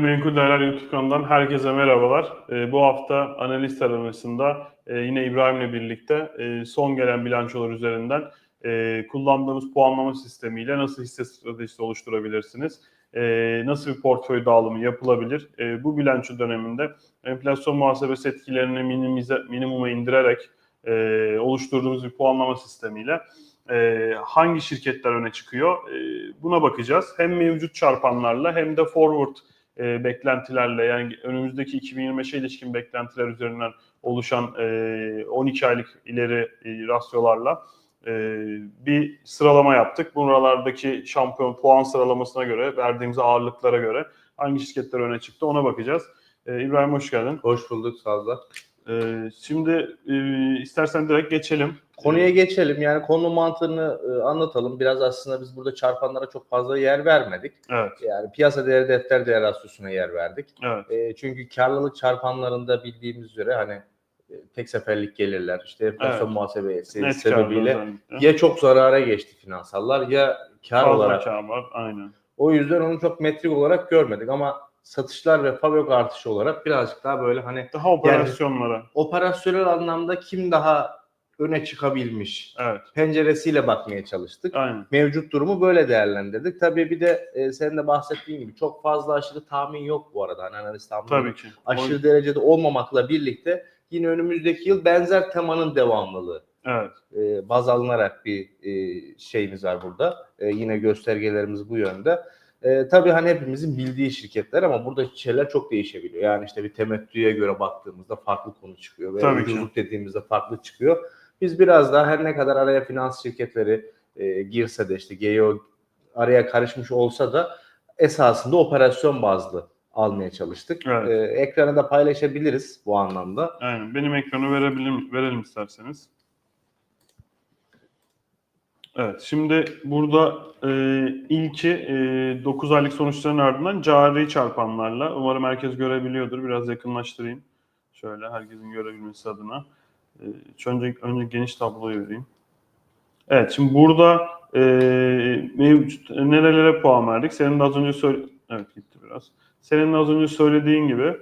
Koreli Menkul Değerler YouTube kanalından herkese merhabalar. Ee, bu hafta analist aranasında e, yine İbrahim'le birlikte e, son gelen bilançolar üzerinden e, kullandığımız puanlama sistemiyle nasıl hisse stratejisi oluşturabilirsiniz? Nasıl bir portföy dağılımı yapılabilir? Bu bilanço döneminde enflasyon muhasebesi etkilerini minimize, minimuma indirerek oluşturduğumuz bir puanlama sistemiyle hangi şirketler öne çıkıyor? Buna bakacağız. Hem mevcut çarpanlarla hem de forward e, beklentilerle yani önümüzdeki 2025'e ilişkin beklentiler üzerinden oluşan e, 12 aylık ileri e, rasyolarla e, bir sıralama yaptık. Buralardaki şampiyon puan sıralamasına göre, verdiğimiz ağırlıklara göre hangi şirketler öne çıktı ona bakacağız. E, İbrahim hoş geldin. Hoş bulduk Sazda. E, şimdi e, istersen direkt geçelim. Konuya geçelim. Yani konu mantığını e, anlatalım. Biraz aslında biz burada çarpanlara çok fazla yer vermedik. Evet, Yani piyasa değeri defter değer rasyosuna yer verdik. evet. E, çünkü karlılık çarpanlarında bildiğimiz üzere hani e, tek seferlik gelirler, işte enflasyon Evet. muhasebesi Net sebebiyle özellikle. ya çok zarara geçti finansallar ya kar Fazla olarak. kar var, aynen. O yüzden onu çok metrik olarak görmedik ama satışlar ve fabrik artışı olarak birazcık daha böyle hani Daha operasyonlara. operasyonel anlamda kim daha öne çıkabilmiş Evet, penceresiyle bakmaya çalıştık. aynen. Mevcut durumu böyle değerlendirdik. Tabii bir de e, senin de bahsettiğin gibi çok fazla aşırı tahmin yok bu arada. Hani analist tahmini Tabii ki. aşırı derecede olmamakla birlikte yine önümüzdeki yıl benzer temanın devamlılığı Evet, e, baz alınarak bir e, şeyimiz var burada. E, yine göstergelerimiz bu yönde. E, tabii hani hepimizin bildiği şirketler ama burada şeyler çok değişebiliyor. Yani işte bir temettüye göre baktığımızda farklı konu çıkıyor. Veya Tabii ucuzluk dediğimizde farklı çıkıyor. Biz biraz daha her ne kadar araya finans şirketleri e, girse de işte GEO araya karışmış olsa da esasında operasyon bazlı almaya çalıştık. Evet. E, ekranı da paylaşabiliriz bu anlamda. aynen. Benim ekranı verebilirim, verelim isterseniz. Evet, şimdi burada e, ilki e, 9 aylık sonuçların ardından cari çarpanlarla. Umarım herkes görebiliyordur. Biraz yakınlaştırayım. Şöyle herkesin görebilmesi adına. E, şu önce, önce geniş tabloyu vereyim. Evet, şimdi burada e, mevcut nerelere puan verdik? Senin de az önce söyle... Evet, gitti biraz. Senin de az önce söylediğin gibi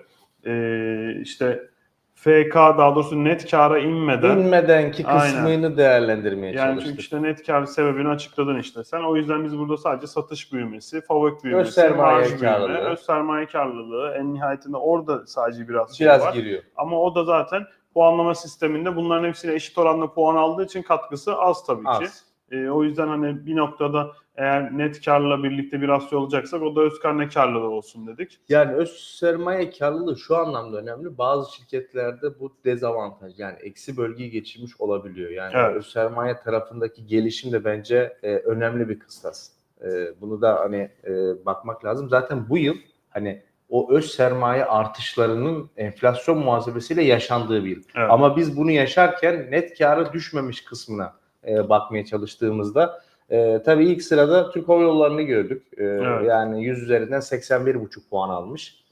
e, işte FK daha doğrusu net kara inmeden İnmedenki Aynen. kısmını değerlendirmeye yani çalıştık. çünkü işte net kar sebebini açıkladın işte sen. O yüzden biz burada sadece satış büyümesi, fabrik büyümesi, sermaye marj büyüme, öz sermaye karlılığı en nihayetinde orada sadece biraz şey Biraz var. giriyor. Ama o da zaten puanlama sisteminde bunların hepsine eşit oranda puan aldığı için katkısı az tabii ki. Az. E, o yüzden hani bir noktada eğer net karla birlikte bir rasyo olacaksak o da öz kar ne karlılığı olsun dedik. Yani öz sermaye karlılığı şu anlamda önemli. Bazı şirketlerde bu dezavantaj yani eksi bölgeyi geçirmiş olabiliyor. Yani Evet. öz sermaye tarafındaki gelişim de bence e, önemli bir kıstas. E, bunu da hani e, bakmak lazım. Zaten bu yıl hani o öz sermaye artışlarının enflasyon muhasebesiyle yaşandığı bir yıl. Evet. Ama biz bunu yaşarken net kâra düşmemiş kısmına e, bakmaya çalıştığımızda e, tabii ilk sırada Türk Hava Yolları'nı gördük. E, Evet. Yani 100 üzerinden 81,5 puan almış.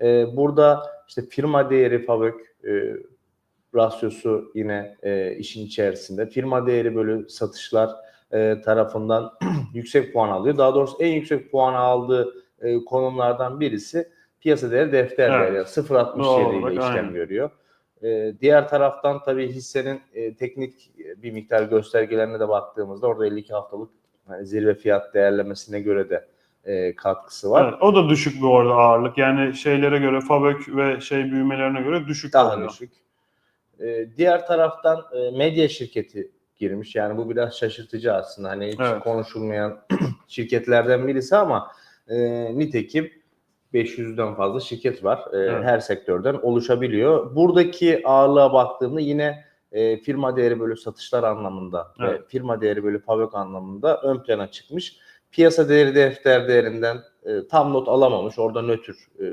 E, burada işte firma değeri fabrik e, rasyosu yine e, işin içerisinde. Firma değeri bölü satışlar e, tarafından yüksek puan alıyor. Daha doğrusu en yüksek puan aldığı e, konumlardan birisi piyasa değeri defter Evet. değeri. Yani 0.67 Doğal ile işlem aynen. görüyor. E, diğer taraftan tabii hissenin e, teknik bir miktar göstergelerine de baktığımızda orada 52 haftalık hani zirve fiyat değerlemesine göre de e, katkısı var. Evet, o da düşük bir orada ağırlık. Yani şeylere göre fabrik ve şey büyümelerine göre düşük Daha oluyor. düşük. E, diğer taraftan e, medya şirketi girmiş. Yani bu biraz şaşırtıcı aslında. Hani hiç Evet. konuşulmayan şirketlerden birisi ama e, nitekim 500'den fazla şirket var. E, Evet. Her sektörden oluşabiliyor. Buradaki ağırlığa baktığımda yine e, firma değeri bölü satışlar anlamında Evet. ve firma değeri bölü fabrik anlamında ön plana çıkmış. Piyasa değeri defter değerinden e, tam not alamamış. Orada nötr e,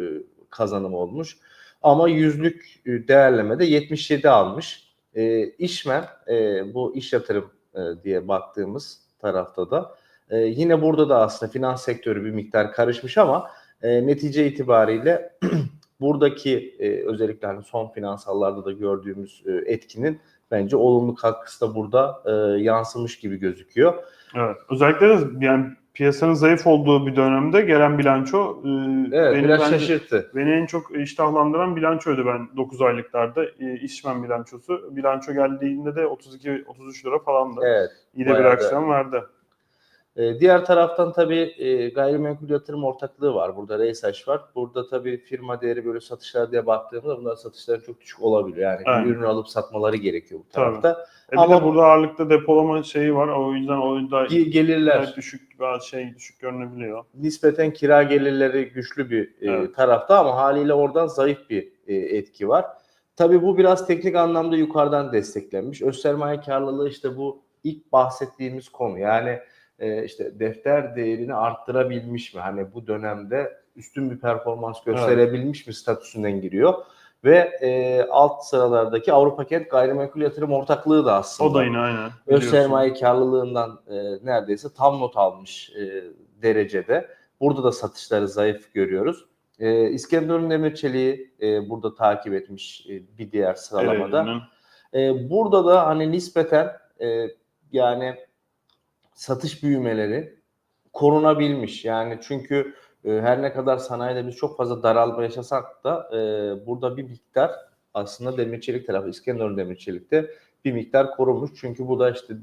kazanım olmuş. Ama yüzlük e, değerlemede 77 almış. E, işmen e, bu iş yatırım e, diye baktığımız tarafta da e, yine burada da aslında finans sektörü bir miktar karışmış ama e, netice itibariyle buradaki e, özellikle hani son finansallarda da gördüğümüz e, etkinin bence olumlu katkısı da burada e, yansımış gibi gözüküyor. Evet. Özellikle de yani piyasanın zayıf olduğu bir dönemde gelen bilanço e, Evet beni biraz bence- şaşırttı. Beni en çok iştahlandıran bilançoydu ben 9 aylıklarda. E, işmen bilançosu. Bilanço geldiğinde de 32-33 lira falandı. Evet. İyi de bir aksiyon verdi. Ee, diğer taraftan tabii e, gayrimenkul yatırım ortaklığı var. Burada Reysaş var. Burada tabii firma değeri böyle satışlar diye baktığımda bunlar satışların çok düşük olabiliyor. Yani Aynen. ürünü alıp satmaları gerekiyor bu Tabii. tarafta. E Ama burada ağırlıkta depolama şeyi var. O yüzden o yüzden Ge- Gelirler düşük bazı şey düşük görünebiliyor. nispeten kira gelirleri güçlü bir e, Evet. tarafta ama haliyle oradan zayıf bir e, etki var. Tabii bu biraz teknik anlamda yukarıdan desteklenmiş. Öz sermaye karlılığı işte bu ilk bahsettiğimiz konu. Yani e, işte defter değerini arttırabilmiş mi? Hani bu dönemde üstün bir performans gösterebilmiş mi statüsünden giriyor. Ve e, alt sıralardaki Avrupa Kent Gayrimenkul Yatırım Ortaklığı da aslında O da yine aynen. öz sermaye karlılığından e, neredeyse tam not almış e, derecede. Burada da satışları zayıf görüyoruz. E, İskenderun Demirçelik'i e, burada takip etmiş e, bir diğer sıralamada. Ereğli'nin. E, burada da hani nispeten e, yani satış büyümeleri korunabilmiş. Yani çünkü e, her ne kadar sanayide biz çok fazla daralma yaşasak da e, burada bir miktar aslında demirçelik tarafı İskenderun Demirçelik'te bir miktar korunmuş. Çünkü bu da işte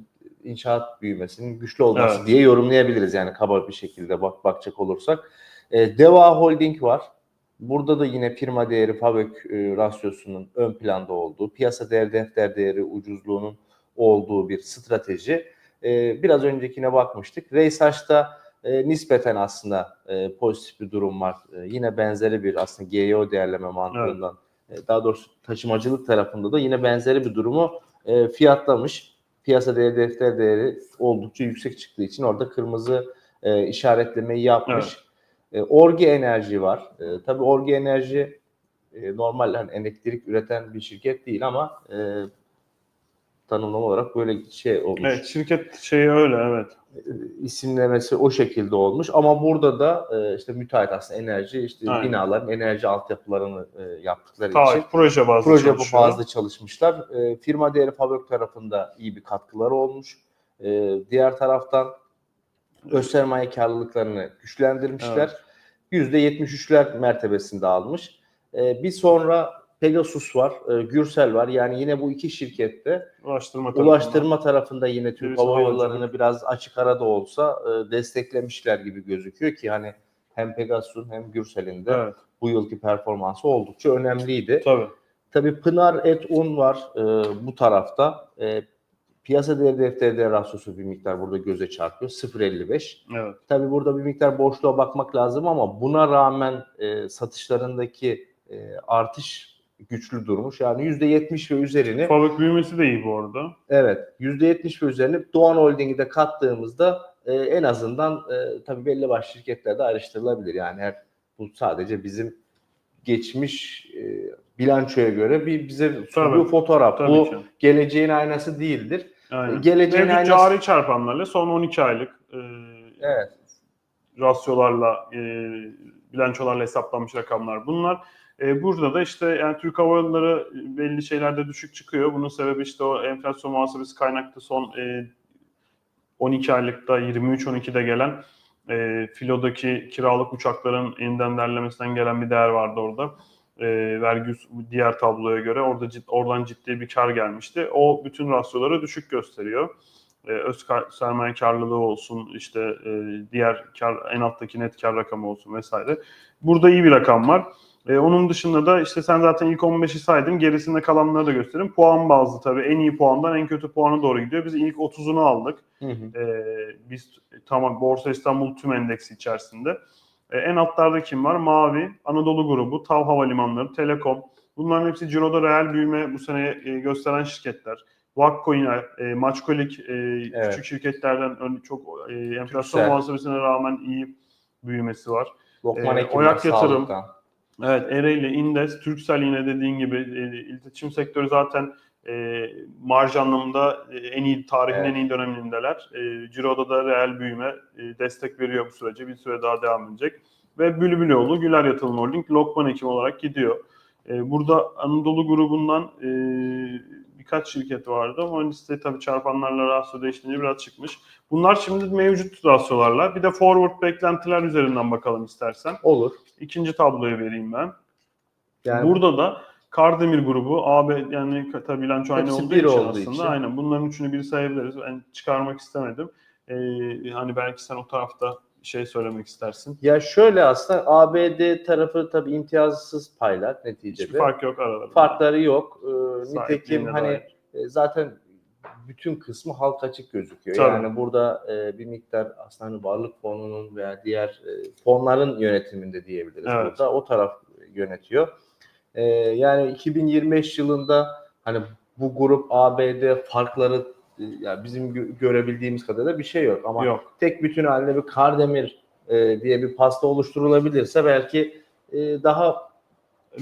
inşaat büyümesinin güçlü olması Evet. diye yorumlayabiliriz yani kaba bir şekilde bak bakacak olursak. E, Deva Holding var. Burada da yine firma değeri fabrik e, rasyosunun ön planda olduğu, piyasa değer defter değeri ucuzluğunun olduğu bir strateji. E, biraz öncekine bakmıştık. Reysaç'ta e, nispeten aslında e, pozitif bir durum var. E, yine benzeri bir aslında GEO değerleme mantığından e, daha doğrusu taşımacılık tarafında da yine benzeri bir durumu e, fiyatlamış. Piyasa değeri defter değeri oldukça yüksek çıktığı için orada kırmızı e, işaretlemeyi yapmış. E, Orgi Enerji var. E, tabii Orgi Enerji e, normal hani elektrik üreten bir şirket değil ama e, tanımlama olarak böyle şey olmuş. Evet şirket şeyi öyle evet. E, isimlemesi o şekilde olmuş ama burada da e, işte müteahhit aslında enerji işte Aynen. binaların enerji altyapılarını e, yaptıkları için Taahhüt proje bazlı proje bazlı çalışmışlar. E, firma değeri fabrik tarafında iyi bir katkıları olmuş. E, diğer taraftan öz sermaye karlılıklarını güçlendirmişler. %73'ler mertebesinde almış. E, bir sonra Pegasus var, e, Gürsel var. Yani yine bu iki şirkette Ulaştırma ulaştırma tarafında yine Türk Hava. Yolları'nı biraz açık ara da olsa e, desteklemişler gibi gözüküyor ki hani hem Pegasus'un hem Gürsel'in de Evet bu yılki performansı oldukça önemliydi. tabii. Tabii Pınar Et Un var e, bu tarafta. E, piyasa değeri defter değer rasyosu bir miktar burada göze çarpıyor. 0.55. Evet. Tabii burada bir miktar boşluğa bakmak lazım ama buna rağmen e, satışlarındaki e, artış güçlü durmuş. Yani %70 ve üzerini Fabrik büyümesi de iyi bu arada. evet %70 ve üzerini Doğan Holding'i de kattığımızda e, en azından e, tabii belli başlı şirketlerde ayrıştırılabilir. Yani her, bu sadece bizim geçmiş e, bilançoya göre bir bize sunduğu fotoğraf. Tabii bu ki. geleceğin aynası değildir. Aynen. geleceğin Mevcut aynası- cari çarpanlarla son 12 aylık e, Evet. rasyolarla, e, bilançolarla hesaplanmış rakamlar bunlar. E, burada da işte yani Türk Hava Yolları belli şeylerde düşük çıkıyor. Bunun sebebi işte o enflasyon muhasebesi kaynaklı son e, 12 aylıkta 23-12'de gelen e, filodaki kiralık uçakların yeniden değerlemesinden gelen bir değer vardı orada. E, vergi diğer tabloya göre orada cid- oradan ciddi bir kar gelmişti. O bütün rasyoları düşük gösteriyor. E, öz kar, sermaye karlılığı olsun, işte e, diğer kar, en alttaki net kar rakamı olsun vesaire. Burada iyi bir rakam var. E, onun dışında da işte sen zaten ilk 15'i saydın. Gerisinde kalanları da göstereyim. Puan bazlı tabii. En iyi puandan en kötü puana doğru gidiyor. Biz ilk 30'unu aldık. Hı hı. Ee, biz tamam Borsa İstanbul tüm endeksi içerisinde. Ee, en altlarda kim var? Mavi, Anadolu Grubu, TAV Havalimanları, Telekom. Bunların hepsi ciroda reel büyüme bu sene e, gösteren şirketler. Vakko yine, e, Maçkolik e, Evet. küçük şirketlerden çok e, enflasyon muhasebesine rağmen iyi büyümesi var. Lokman Ekim Oyak Yatırım. Sağlık'tan. Evet, Ereğli, İndes, Türksel yine dediğin gibi e, iletişim sektörü zaten e, marj anlamında e, en iyi tarihin Evet. en iyi dönemindeler. E, Ciro'da da reel büyüme e, destek veriyor bu sürece. Bir süre daha devam edecek. Ve Bülbüloğlu, Güler Yatırım Holding, Lokman Ekim olarak gidiyor. E, burada Anadolu grubundan e, birkaç şirket vardı ama o listeyi tabii çarpanlarla rasyo değiştirince biraz çıkmış. Bunlar şimdi mevcut rasyolarla. Bir de forward beklentiler üzerinden bakalım istersen. Olur. İkinci tabloyu vereyim ben. Yani Burada da Kardemir grubu, AB yani tabii bilanço aynı olduğu için olduğu aslında için. aynen bunların üçünü bir sayabiliriz. Ben çıkarmak istemedim. Ee, hani belki sen o tarafta şey söylemek istersin. ya şöyle aslında ABD tarafı tabii imtiyazsız paylar neticede. Hiçbir fark yok aralarında. Farkları yok. Ee, nitekim hani dair. e, zaten bütün kısmı halk açık gözüküyor. Tabii. Yani burada e, bir miktar aslında hani varlık fonunun veya diğer e, fonların yönetiminde diyebiliriz Evet. burada. O taraf yönetiyor. E, yani 2025 yılında hani bu grup ABD farkları e, yani bizim gö- görebildiğimiz kadarıyla bir şey yok ama yok. tek bütün halinde bir Kardemir e, diye bir pasta oluşturulabilirse belki e, daha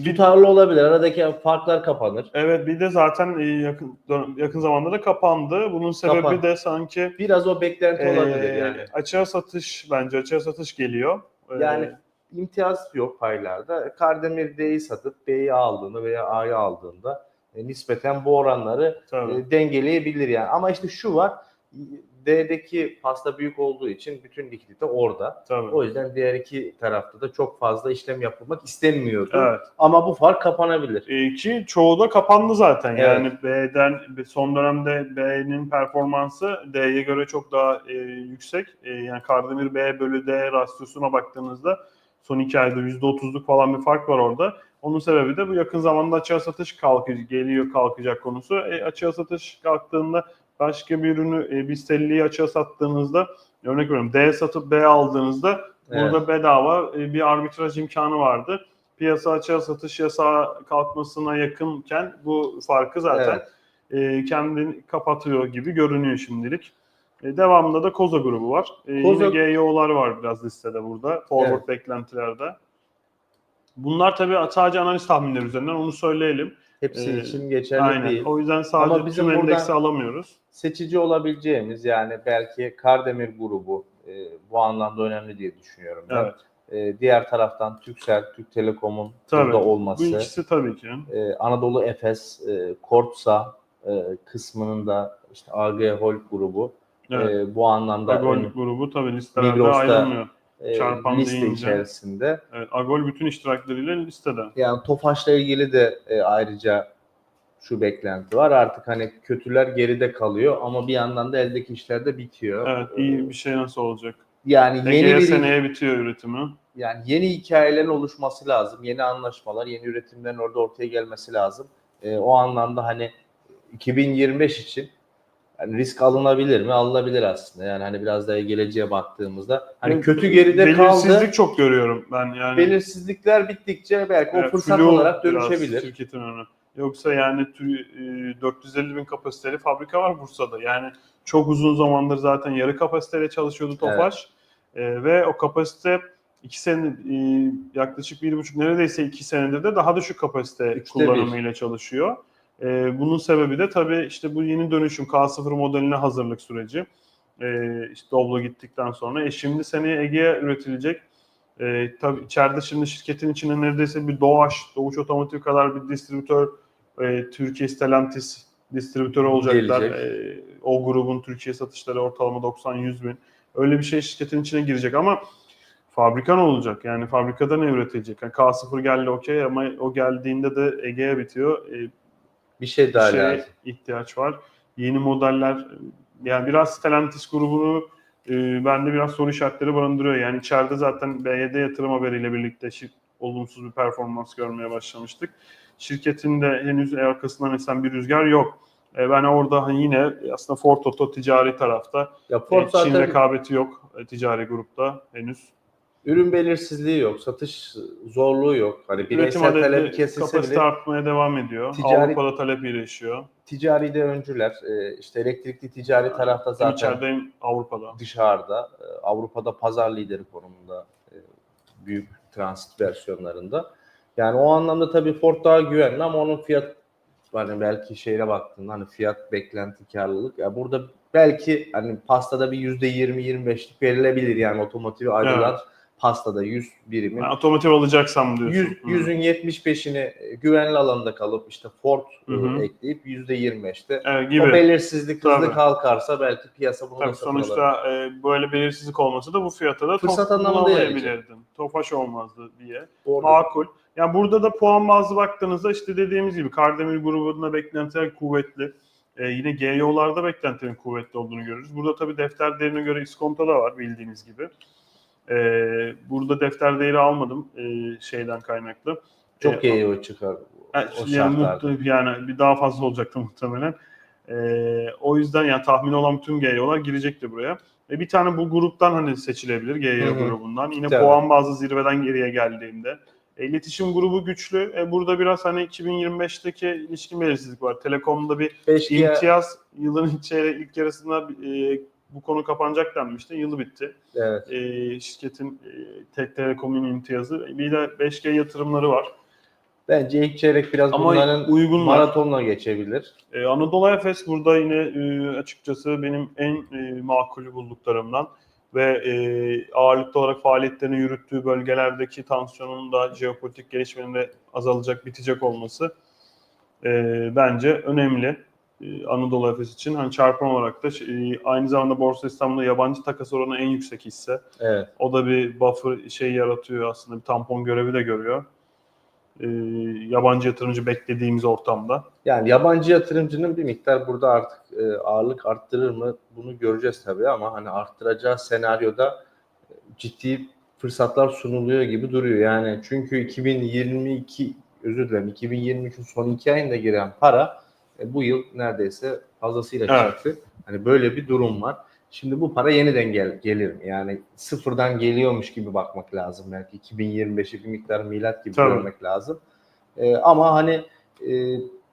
tutarlı olabilir. Aradaki farklar kapanır. Evet bir de zaten e, yakın yakın zamanda da kapandı. Bunun sebebi Kapan- de sanki Biraz o beklenti olabilir e, yani. açığa satış bence açığa satış geliyor. Ee, Yani imtiyaz yok paylarda. Kardemir D'yi satıp B'yi aldığında veya A'yı aldığında e, nispeten bu oranları tabii. e, dengeleyebilir yani. Ama işte şu var. D'deki pasta büyük olduğu için bütün likidite orada. tabii. O yüzden diğer iki tarafta da çok fazla işlem yapılmak istenmiyordu. Evet. Ama bu fark kapanabilir. E, ki çoğu da kapandı zaten. Evet. Yani B'den son dönemde B'nin performansı D'ye göre çok daha e, yüksek. E, yani Kardemir B bölü D rasyosuna baktığınızda son iki ayda %30'luk falan bir fark var orada. Onun sebebi de bu yakın zamanda açığa satış kalkacak, geliyor kalkacak konusu. E, açığa satış kalktığında başka bir ürünü e, bir stelliği açığa sattığınızda örnek veriyorum D satıp B aldığınızda Burada bedava e, bir arbitraj imkanı vardı. Piyasa açığa satış yasağı kalkmasına yakınken bu farkı zaten e, kendini kapatıyor gibi görünüyor şimdilik. E, devamında da Koza grubu var. E, Koza- Yine GYO'lar var biraz listede burada. Forward beklentilerde. Bunlar tabii sadece analiz tahminleri üzerinden onu söyleyelim. Hepsi Ee, için geçerli Aynen. değil. O yüzden sadece Ama bizim tüm endeksi alamıyoruz. seçici olabileceğimiz yani belki Kardemir grubu e, bu anlamda önemli diye düşünüyorum ben. Evet. E, diğer taraftan Türksel, Türk Telekom'un burada Bu olması, ikisi tabii ki. e, Anadolu Efes, e, Kortsa e, kısmının da işte AG Hol grubu Evet. e, bu anlamda Agol ön- grubu tabii listelerde Migros'ta- ayrılmıyor. E, çarpan liste deyince. içerisinde. Evet, Agol bütün iştirakleriyle listede. Yani Tofaş'la ilgili de e, ayrıca şu beklenti var. Artık hani kötüler geride kalıyor ama bir yandan da eldeki işler de bitiyor. Evet, E, iyi bir şey nasıl olacak? Yani yeni Ege'ye bir seneye bitiyor üretimi. yani yeni hikayelerin oluşması lazım. Yeni anlaşmalar, yeni üretimlerin orada ortaya gelmesi lazım. E, o anlamda hani 2025 için yani risk alınabilir mi? Alınabilir aslında. Yani hani biraz daha geleceğe baktığımızda hani Evet, kötü geride Belirsizlik kaldı. çok görüyorum ben yani. Belirsizlikler bittikçe belki o Evet, fırsat flu olarak dönüşebilir. Şirketin önü. Yoksa yani tü- e, 450 bin kapasiteli fabrika var Bursa'da. Yani çok uzun zamandır zaten yarı kapasiteyle çalışıyordu Tofaş. E, ve o kapasite iki sene e, yaklaşık bir buçuk neredeyse iki senedir de daha düşük kapasite Üçte bir. kullanımıyla çalışıyor. E, bunun sebebi de tabii işte bu yeni dönüşüm K0 modeline hazırlık süreci. E, işte Doblo gittikten sonra. E şimdi seneye Ege'ye üretilecek e, tabii içeride şimdi şirketin içinde neredeyse bir Doğaç, Doğuş Otomotiv kadar bir distribütör, e, Türkiye Stellantis distribütörü olacaklar. E, o grubun Türkiye satışları ortalama 90-100 bin. Öyle bir şey şirketin içine girecek ama fabrika ne olacak? Yani fabrikada ne üretilecek? Yani K0 geldi okey ama o geldiğinde de Ege'ye bitiyor. E, Bir şey daha bir şeye lazım. ihtiyaç var. Yeni modeller yani biraz Stellantis grubunu e, bende biraz soru işaretleri barındırıyor. Yani içeride zaten BYD yatırım haberiyle birlikte şir- olumsuz bir performans görmeye başlamıştık. Şirketin de henüz arkasından esen bir rüzgar yok. E, ben orada hani yine aslında Ford Oto ticari tarafta Ya e, Ford Çin zaten rekabeti yok e, ticari grupta henüz. Ürün belirsizliği yok, satış zorluğu yok. Hani Üretim bireysel talebi adedi kesilse kapasite bile artmaya devam ediyor. Ticari- Avrupa'da talep iyileşiyor. ticari de öncüler. E, işte elektrikli ticari tarafta Hem zaten içeride hem Avrupa'da. dışarıda. E, Avrupa'da pazar lideri konumunda e, büyük transit versiyonlarında. Yani o anlamda tabii Ford daha güvenli ama onun fiyat hani belki şeyle baktığında hani fiyat beklenti karlılık ya burada belki hani pastada bir yüzde 20-25'lik verilebilir yani otomotivi ayrılan pastada 100 birimin Yani otomotiv alacaksam diyorsun. 100, Hı. yüzün 75'ini güvenli alanda kalıp işte Ford e, Hı hı. ekleyip %25'te Evet, o gibi. belirsizlik hızlı Tabii. kalkarsa belki piyasa bunu da Tabii alır. sonuçta e, böyle belirsizlik olmasa da bu fiyata da Fırsat top anlamında bulamayabilirdin. Tofaş olmazdı diye. Orada- Makul. Yani burada da puan bazlı baktığınızda işte dediğimiz gibi Kardemir grubunda beklentiler kuvvetli. Ee, yine GYO'larda beklentilerin kuvvetli olduğunu görürüz. Burada tabii defter değerine göre iskonto da var bildiğiniz gibi. Ee, burada defter değeri almadım e, şeyden kaynaklı. çok Ee, iyi çıkar yani, o yani, mutlu- yani bir daha fazla olacaktı muhtemelen. Ee, o yüzden yani tahmin olan bütün GYO'lar girecekti buraya. E, bir tane bu gruptan hani seçilebilir GYO grubundan. Yine Tabii. puan bazlı zirveden geriye geldiğinde. E, İletişim grubu güçlü. E, burada biraz hani 2025'teki ilişkin belirsizlik var. Telekom'da bir 5G imtiyaz yılın ilk, çeyre- ilk yarısında e, bu konu kapanacak denmişti. Yılı bitti. evet. E, şirketin e, Tek Telekom'un imtiyazı. Bir de 5G yatırımları var. Bence ilk çeyrek biraz Ama bunların uygunlar. maratonla geçebilir. Ee, Anadolu Efes burada yine e, açıkçası benim en e, makulü bulduklarımdan ve e, ağırlıklı olarak faaliyetlerini yürüttüğü bölgelerdeki tansiyonun da jeopolitik gelişmenin de azalacak, bitecek olması e, bence önemli. E, Anadolu Efes için hani çarpan olarak da e, aynı zamanda Borsa İstanbul'da yabancı takas oranı en yüksek hisse. Evet. O da bir buffer şey yaratıyor aslında bir tampon görevi de görüyor. E, yabancı yatırımcı beklediğimiz ortamda. Yani yabancı yatırımcının bir miktar burada artık e, ağırlık arttırır mı bunu göreceğiz tabii ama hani arttıracağı senaryoda ciddi fırsatlar sunuluyor gibi duruyor. Yani çünkü 2022 özür dilerim 2023'ün son iki ayında giren para e, bu yıl neredeyse fazlasıyla Evet. çıktı. Hani böyle bir durum var. Şimdi bu para yeniden gel, gelir mi? Yani sıfırdan geliyormuş gibi bakmak lazım. Belki 2025'i bir miktar milat gibi Tabii. görmek lazım. E, ama hani e,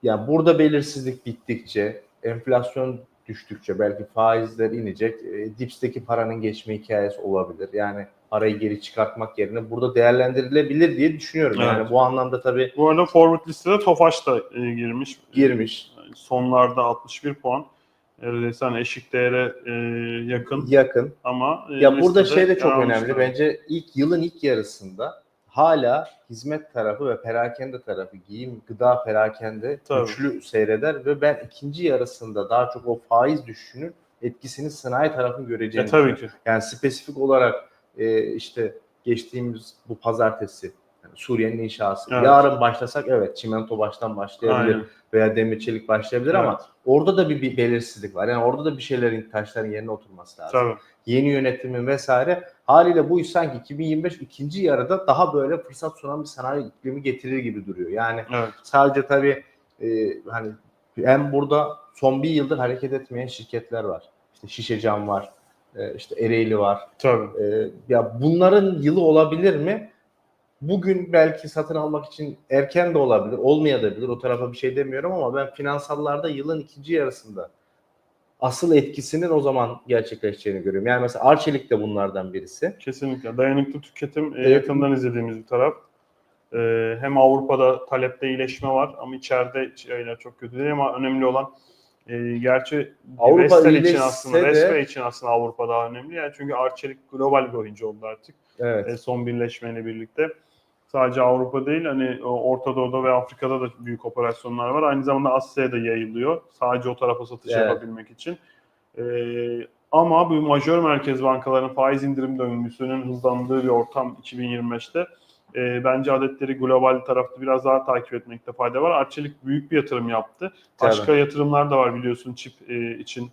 yani burada belirsizlik bittikçe, enflasyon düştükçe belki faizler inecek. E, dipsteki paranın geçme hikayesi olabilir. Yani parayı geri çıkartmak yerine burada değerlendirilebilir diye düşünüyorum. Evet. Yani bu anlamda tabii Bu arada forward listede Tofaş da e, girmiş. girmiş, E, Sonlarda 61 puan. Neredeyse hani eşik değere e, yakın yakın. ama e, Ya burada şey de çok önemli. Bence ilk yılın ilk yarısında hala hizmet tarafı ve perakende tarafı, giyim, gıda perakende Tabii. güçlü seyreder ve ben ikinci yarısında daha çok o faiz düşüşünün etkisini sanayi tarafı E, göreceğini tabii düşünüyorum. ki. Yani spesifik olarak e, işte geçtiğimiz bu pazartesi Suriye'nin inşası. Evet. Yarın başlasak evet çimento baştan başlayabilir Aynen. veya demir çelik başlayabilir ama Evet. orada da bir, bir belirsizlik var. Yani orada da bir şeylerin taşların yerine oturması lazım. Tabii. Yeni yönetimin vesaire haliyle bu iş sanki 2025 ikinci yarıda daha böyle fırsat sunan bir sanayi iklimi getirir gibi duruyor. Yani Evet. sadece tabii e, hani hem burada son bir yıldır hareket etmeyen şirketler var. İşte Şişecam var, e, işte Ereğli var. Tabii. Ee, ya bunların yılı olabilir mi? Bugün belki satın almak için erken de olabilir, olmayabilir. O tarafa bir şey demiyorum ama ben finansallarda yılın ikinci yarısında asıl etkisinin o zaman gerçekleşeceğini görüyorum. Yani mesela Arçelik de bunlardan birisi. Kesinlikle. Dayanıklı tüketim e, Evet. yakından izlediğimiz bir taraf. E, hem Avrupa'da talepte iyileşme var ama içeride şeyler çok kötü değil ama önemli olan e, gerçi Avrupa Vestel için aslında, de- Vestel için aslında Avrupa daha önemli. Yani çünkü Arçelik global bir oyuncu oldu artık. Evet. e, son birleşmeyle birlikte. Sadece Avrupa değil hani Orta Doğu'da ve Afrika'da da büyük operasyonlar var. Aynı zamanda Asya'ya da yayılıyor. Sadece o tarafa satış Evet. yapabilmek için. E, ama bu majör merkez bankalarının faiz indirim döngüsünün hızlandığı bir ortam 2025'te e, bence adetleri global tarafta biraz daha takip etmekte fayda var. Arçelik büyük bir yatırım yaptı. Başka yatırımlar da var biliyorsun çip e, için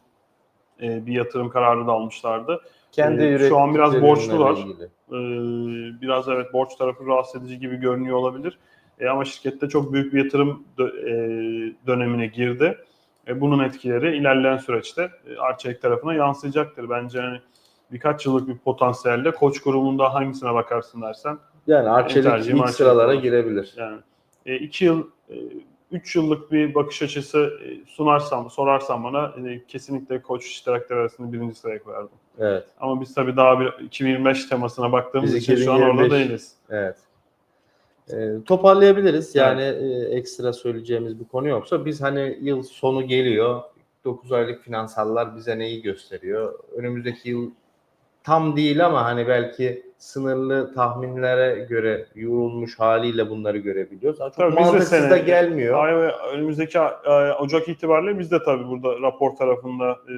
e, bir yatırım kararı da almışlardı. Kendi Ee, şu an biraz borçlular. Ee, biraz evet borç tarafı rahatsız edici gibi görünüyor olabilir. E, ama şirkette çok büyük bir yatırım dö- e, dönemine girdi. E, bunun etkileri ilerleyen süreçte e, Arçelik tarafına yansıyacaktır. Bence hani birkaç yıllık bir potansiyelde koç grubunda hangisine bakarsın dersen Yani Arçelik ilk sıralara olur. girebilir. yani e, iki yıl, e, üç yıllık bir bakış açısı e, sunarsam, sorarsam bana e, kesinlikle koç iştirakleri arasında birinci sıraya koyardım. Evet. Ama biz tabii daha bir 2025 temasına baktığımız Biz için şu an orada 2025 değiliz. Evet. Ee, toparlayabiliriz. Evet. Yani e, ekstra söyleyeceğimiz bir konu yoksa biz hani yıl sonu geliyor. 9 aylık finansallar bize neyi gösteriyor? Önümüzdeki yıl tam değil ama hani belki sınırlı tahminlere göre yorulmuş haliyle bunları görebiliyoruz. Çok Tabii biz de mantıksız sene- da gelmiyor. Ay ve önümüzdeki e, Ocak itibariyle biz de tabii burada rapor tarafında e,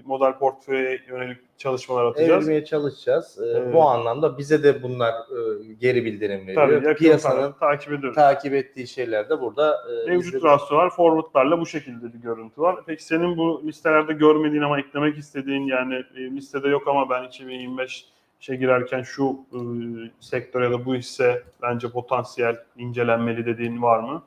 bir model portföye yönelik çalışmalar atacağız. Evirmeye çalışacağız. Ee, Evet. Bu anlamda bize de bunlar e, geri bildirim veriyor. Tabii Piyasanın takip ediyoruz. takip ettiği şeyler de burada e, Mevcut izledi- rasyolar, forwardlarla bu şekilde bir görüntü var. Peki senin bu listelerde görmediğin ama eklemek istediğin yani e, listede yok ama ben 2025 işe girerken şu e, sektör ya da bu hisse bence potansiyel incelenmeli dediğin var mı?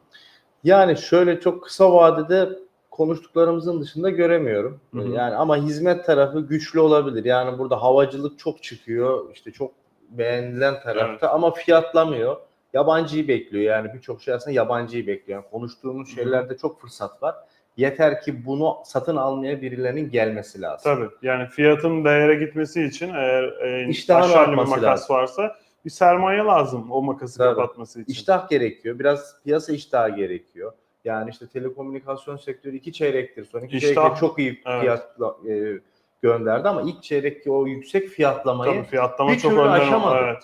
Yani şöyle çok kısa vadede konuştuklarımızın dışında göremiyorum. Hı hı. Yani ama hizmet tarafı güçlü olabilir. Yani burada havacılık çok çıkıyor. İşte çok beğenilen tarafta ama fiyatlamıyor. Yabancıyı bekliyor. Yani birçok şey aslında yabancıyı bekliyor. Yani konuştuğumuz Hı hı. şeylerde çok fırsat var. Yeter ki bunu satın almaya birilerinin gelmesi lazım. Tabii. Yani fiyatın değere gitmesi için eğer e, İştahın aşağı bir makas lazım. varsa bir sermaye lazım o makası Tabii. kapatması için. İştah gerekiyor. Biraz piyasa iştahı gerekiyor. Yani işte telekomünikasyon sektörü iki çeyrektir. Son iki İştah, çeyrekte çok iyi evet. fiyatla e, gönderdi ama ilk çeyrekteki o yüksek fiyatlamayı Tabii fiyatlama bir çok türlü aşamadı. Evet.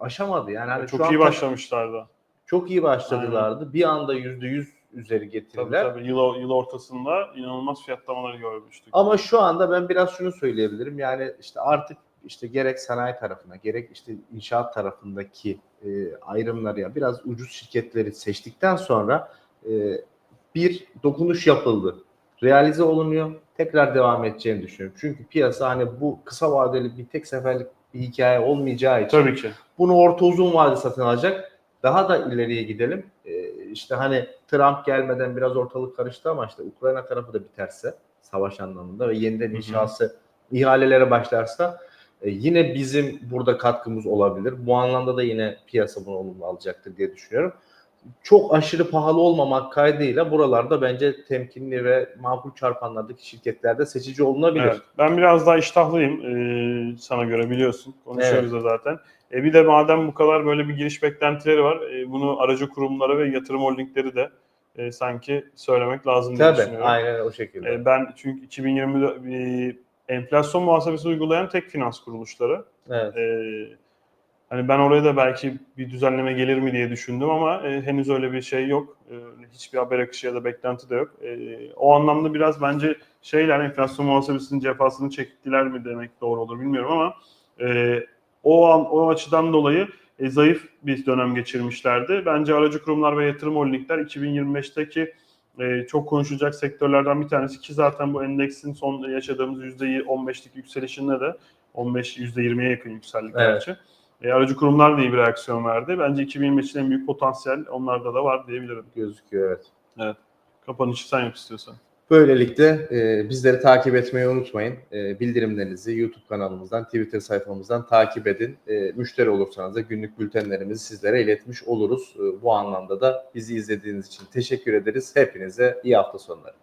aşamadı. Yani hani çok iyi tabii başlamışlardı. Çok iyi başladılardı. Bir anda yüzde yüz üzeri Tabii, getirdiler. tabii. Yıl, yıl ortasında inanılmaz fiyatlamaları görmüştük. Ama şu anda ben biraz şunu söyleyebilirim. Yani işte artık işte gerek sanayi tarafına gerek işte inşaat tarafındaki e, ayrımları ya biraz ucuz şirketleri seçtikten sonra e, bir dokunuş yapıldı. Realize olunuyor. Tekrar devam edeceğini düşünüyorum. Çünkü piyasa hani bu kısa vadeli bir tek seferlik bir hikaye olmayacağı için Tabii ki. bunu orta uzun vade satın alacak. Daha da ileriye gidelim. Ee, işte hani Trump gelmeden biraz ortalık karıştı ama işte Ukrayna tarafı da biterse savaş anlamında ve yeniden Hı hı. inşası ihalelere başlarsa e, yine bizim burada katkımız olabilir. Bu anlamda da yine piyasa bunu olumlu alacaktır diye düşünüyorum. Çok aşırı pahalı olmamak kaydıyla buralarda bence temkinli ve makul çarpanlardaki şirketlerde seçici olunabilir. Evet, ben biraz daha iştahlıyım ee, sana göre biliyorsun. Konuşuyoruz da zaten. E, bir de madem bu kadar böyle bir giriş beklentileri var, e, bunu aracı kurumlara ve yatırım holdingleri de e, sanki söylemek lazım diye Tabii düşünüyorum. aynen o şekilde. E, ben çünkü 2020'de e, enflasyon muhasebesi uygulayan tek finans kuruluşları. evet. E, hani ben oraya da belki bir düzenleme gelir mi diye düşündüm ama e, henüz öyle bir şey yok. E, hiçbir haber akışı ya da beklenti de yok. E, o anlamda biraz bence şeyler enflasyon muhasebesinin cefasını çektiler mi demek doğru olur bilmiyorum ama e, o an o açıdan dolayı e, zayıf bir dönem geçirmişlerdi. Bence aracı kurumlar ve yatırım holdingler 2025'teki e, çok konuşulacak sektörlerden bir tanesi ki zaten bu endeksin son yaşadığımız %15'lik yükselişinde de 15 %20'ye yakın yükseldik Evet. gerçi. E, aracı kurumlar da iyi bir reaksiyon verdi. Bence 2025'in en büyük potansiyel onlarda da var diyebilirim. gözüküyor evet. Kapanışı sen yap istiyorsan. Böylelikle e, bizleri takip etmeyi unutmayın. E, bildirimlerinizi YouTube kanalımızdan, Twitter sayfamızdan takip edin. E, müşteri olursanız da günlük bültenlerimizi sizlere iletmiş oluruz. E, bu anlamda da bizi izlediğiniz için teşekkür ederiz. Hepinize iyi hafta sonları.